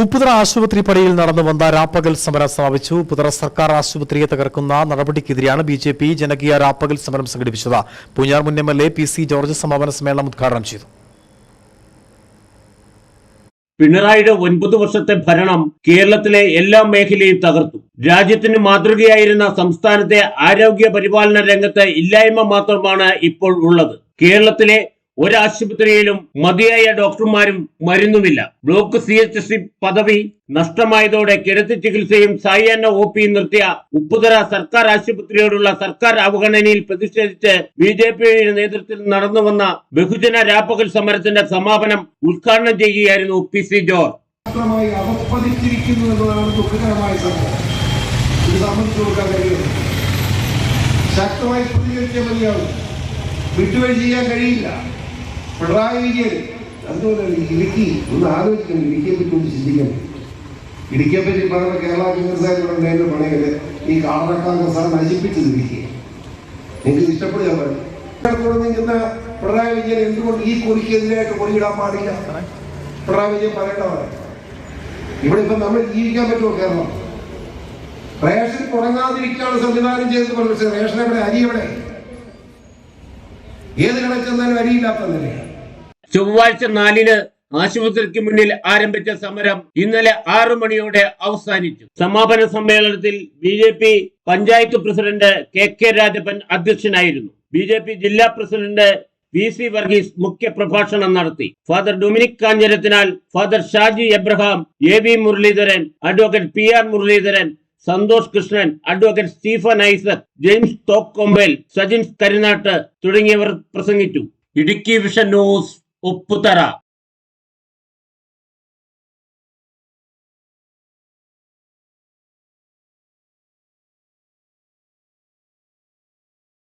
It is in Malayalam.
ഉപ്പുതറ ആശുപത്രി പടിയിൽ നടന്നു വന്ന രാപ്പകൽ സമരം സമാപിച്ചു. ഉപ്പുതറ സർക്കാർ ആശുപത്രിയെ തകർക്കുന്ന നടപടിക്കെതിരെയാണ് ബി ജെ പി ജനകീയ രാപ്പകൽ സമരം സംഘടിപ്പിച്ചത്. പൂഞ്ഞാർ മുൻ M L A P C George സമാപന സമ്മേളനം ഉദ്ഘാടനം ചെയ്തു. പിണറായിയുടെ ഒൻപത് വർഷത്തെ ഭരണം കേരളത്തിലെ എല്ലാ മേഖലയും തകർത്തു. രാജ്യത്തിന് മാതൃകയായിരുന്ന സംസ്ഥാനത്തെ ആരോഗ്യ പരിപാലന രംഗത്ത് ഇല്ലായ്മ മാത്രമാണ് ഇപ്പോൾ ഉള്ളത്. കേരളത്തിലെ ഒരാശുപത്രിയിലും മതിയായ ഡോക്ടർമാരും മരുന്നുമില്ല. ബ്ലോക്ക് സി എച്ച് സി പദവി നഷ്ടമായതോടെ കിടത്തി ചികിത്സയും സായാഹ്ന ഒ പി നിർത്തിയ ഉപ്പുതറ സർക്കാർ ആശുപത്രിയോടുള്ള സർക്കാർ അവഗണനയിൽ പ്രതിഷേധിച്ച് ബി ജെ പിയുടെ നേതൃത്വത്തിൽ നടന്നുവന്ന ബഹുജന രാപ്പകൽ സമരത്തിന്റെ സമാപനം ഉദ്ഘാടനം ചെയ്യുകയായിരുന്നു പി സി മാത്രമായി അവപ്പതിച്ചിരിക്കുന്നു ശക്തമായി പ്രതികരിച്ചേ മതിയാവും ചെയ്യാൻ കഴിയില്ല. പിണറായി വിജയൻ അതുപോലെ ഇടുക്കി? ഒന്ന് ആലോചിക്കണം ഇടുക്കിയെ പറ്റി ഒന്ന് ചിന്തിക്കണം. ഇടുക്കിയെ പറ്റി പറയുന്ന കേരള കോൺഗ്രസ് പണികൾ ഈ കാളറ കോൺഗ്രസ് നശിപ്പിച്ചത് ഇടുക്കിയെ. എനിക്ക് ഇഷ്ടപ്പെടുക കൂടെ നിൽക്കുന്ന പിണറായി വിജയൻ എന്തുകൊണ്ട് ഈ കുറിക്കെതിരായിട്ട് കൊടിയിടാൻ പാടില്ല? പിണറായി വിജയൻ പറയേണ്ടതാണ്. ഇവിടെ നമ്മൾ ജീവിക്കാൻ പറ്റുമോ കേരളം? റേഷൻ തുടങ്ങാതിരിക്കാണ് സംവിധാനം ചെയ്തത് പക്ഷേ റേഷൻ എവിടെ? അരി എവിടെ? ഏത് കടച്ചെന്നാലും അരിയില്ലാത്തതല്ലേ ചൊവ്വാഴ്ച നാലിന് ആശുപത്രിക്ക് മുന്നിൽ ആരംഭിച്ച സമരം ഇന്നലെ ആറു മണിയോടെ അവസാനിച്ചു. സമാപന സമ്മേളനത്തിൽ B J P panchayat president K K Rajappan അധ്യക്ഷനായിരുന്നു. ബി ജെ പി ജില്ലാ പ്രസിഡന്റ് വി സി വർഗീസ് മുഖ്യ പ്രഭാഷണം നടത്തി. Father Dominic Kanjirathinal father Shaji Abraham A V Muraleedharan advocate P R Muraleedharan Santhosh Krishnan advocate Stephen Isaac James Thokkombel Sajin Karinattu തുടങ്ങിയവർ പ്രസംഗിച്ചു. Idukki vision news Upputhara